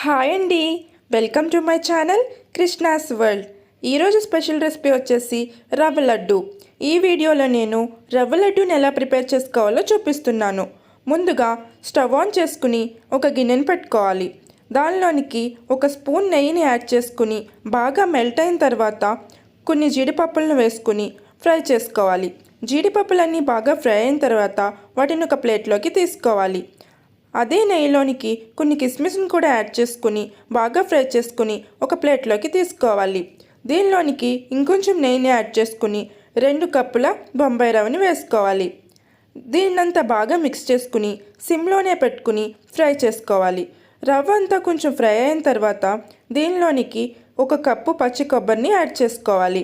Hi అండి. Welcome to my channel Krishna's world. ఈరోజు special recipe వచ్చేసి రవ్వ లడ్డు. ఈ వీడియోలో నేను రవ్వ లడ్డూని ఎలా ప్రిపేర్ చేసుకోవాలో చూపిస్తున్నాను. ముందుగా స్టవ్ ఆన్ చేసుకుని ఒక గిన్నెను పెట్టుకోవాలి. దానిలోనికి ఒక స్పూన్ నెయ్యిని యాడ్ చేసుకుని బాగా మెల్ట్ అయిన తర్వాత కొన్ని జీడిపప్పులను వేసుకుని ఫ్రై చేసుకోవాలి. జీడిపప్పులన్నీ బాగా ఫ్రై అయిన తర్వాత వాటిని ఒక ప్లేట్లోకి తీసుకోవాలి. అదే నెయ్యిలోనికి కొన్ని కిస్మిస్ని కూడా యాడ్ చేసుకుని బాగా ఫ్రై చేసుకుని ఒక ప్లేట్లోకి తీసుకోవాలి. దీనిలోనికి ఇంకొంచెం నెయ్యిని యాడ్ చేసుకుని రెండు కప్పుల బొంబాయి రవ్వని వేసుకోవాలి. దీన్నంతా బాగా మిక్స్ చేసుకుని సిమ్లోనే పెట్టుకుని ఫ్రై చేసుకోవాలి. రవ్వ అంతా కొంచెం ఫ్రై అయిన తర్వాత దీనిలోనికి ఒక కప్పు పచ్చి కొబ్బరిని యాడ్ చేసుకోవాలి.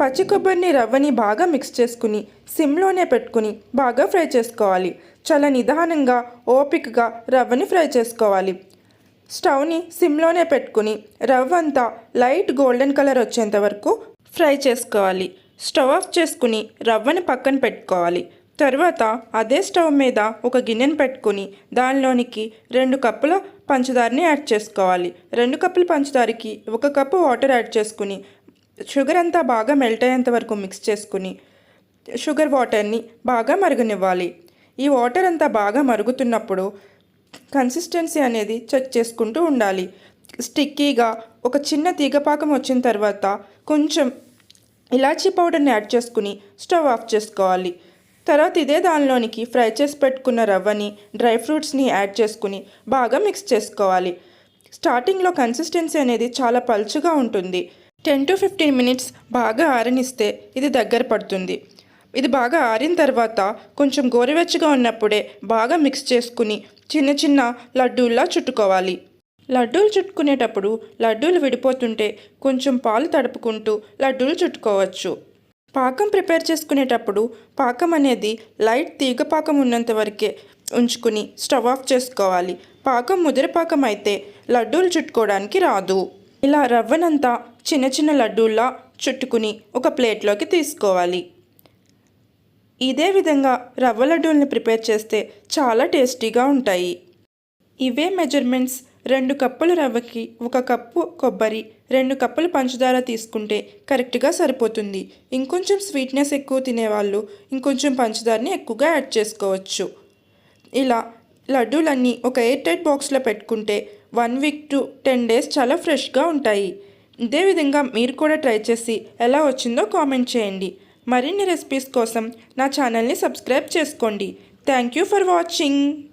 పచ్చి కొబ్బరిని రవ్వని బాగా మిక్స్ చేసుకుని సిమ్లోనే పెట్టుకుని బాగా ఫ్రై చేసుకోవాలి. చాలా నిదానంగా ఓపికగా రవ్వని ఫ్రై చేసుకోవాలి. స్టవ్ని సిమ్లోనే పెట్టుకుని రవ్వ అంతా లైట్ గోల్డెన్ కలర్ వచ్చేంత వరకు ఫ్రై చేసుకోవాలి. స్టవ్ ఆఫ్ చేసుకుని రవ్వని పక్కన పెట్టుకోవాలి. తర్వాత అదే స్టవ్ మీద ఒక గిన్నెను పెట్టుకుని దానిలోనికి రెండు కప్పుల పంచదారని యాడ్ చేసుకోవాలి. రెండు కప్పుల పంచదారకి ఒక కప్పు వాటర్ యాడ్ చేసుకుని షుగర్ అంతా బాగా మెల్ట్ అయ్యేంత వరకు మిక్స్ చేసుకుని షుగర్ వాటర్ని బాగా మరగనివ్వాలి. ఈ వాటర్ అంతా బాగా మరుగుతున్నప్పుడు కన్సిస్టెన్సీ అనేది చెక్ చేసుకుంటూ ఉండాలి. స్టిక్కీగా ఒక చిన్న తీగపాకం వచ్చిన తర్వాత కొంచెం ఇలాచీ పౌడర్ని యాడ్ చేసుకుని స్టవ్ ఆఫ్ చేసుకోవాలి. తర్వాత ఇదే దానిలోనికి ఫ్రై చేసి పెట్టుకున్న రవ్వని డ్రై ఫ్రూట్స్ని యాడ్ చేసుకుని బాగా మిక్స్ చేసుకోవాలి. స్టార్టింగ్లో కన్సిస్టెన్సీ అనేది చాలా పలుచుగా ఉంటుంది. టెన్ టు ఫిఫ్టీన్ మినిట్స్ బాగా ఆరనిస్తే ఇది దగ్గర పడుతుంది. ఇది బాగా ఆరిన తర్వాత కొంచెం గోరువెచ్చగా ఉన్నప్పుడే బాగా మిక్స్ చేసుకుని చిన్న చిన్న లడ్డూల్లా చుట్టుకోవాలి. లడ్డూలు చుట్టుకునేటప్పుడు లడ్డూలు విడిపోతుంటే కొంచెం పాలు తడుపుకుంటూ లడ్డూలు చుట్టుకోవచ్చు. పాకం ప్రిపేర్ చేసుకునేటప్పుడు పాకం అనేది లైట్ తీగ పాకం ఉన్నంత వరకే ఉంచుకుని స్టవ్ ఆఫ్ చేసుకోవాలి. పాకం ముదిరి పాకం అయితే లడ్డూలు చుట్టుకోవడానికి రాదు. ఇలా రవ్వనంతా చిన్న చిన్న లడ్డూల్లా చుట్టుకుని ఒక ప్లేట్లోకి తీసుకోవాలి. ఇదే విధంగా రవ్వ లడ్డూల్ని ప్రిపేర్ చేస్తే చాలా టేస్టీగా ఉంటాయి. ఇవే మెజర్మెంట్స్ రెండు కప్పుల రవ్వకి ఒక కప్పు కొబ్బరి రెండు కప్పులు పంచదార తీసుకుంటే కరెక్ట్గా సరిపోతుంది. ఇంకొంచెం స్వీట్నెస్ ఎక్కువ తినేవాళ్ళు ఇంకొంచెం పంచదారని ఎక్కువగా యాడ్ చేసుకోవచ్చు. ఇలా లడ్డూలన్నీ ఒక ఎయిర్ టైట్ బాక్స్లో పెట్టుకుంటే one week to ten days చాలా ఫ్రెష్గా ఉంటాయి. ఇదే విధంగా మీరు కూడా ట్రై చేసి ఎలా వచ్చిందో కామెంట్ చేయండి. మరిన్ని రెసిపీస్ కోసం నా ఛానల్ని సబ్స్క్రైబ్ చేసుకోండి. Thank you for watching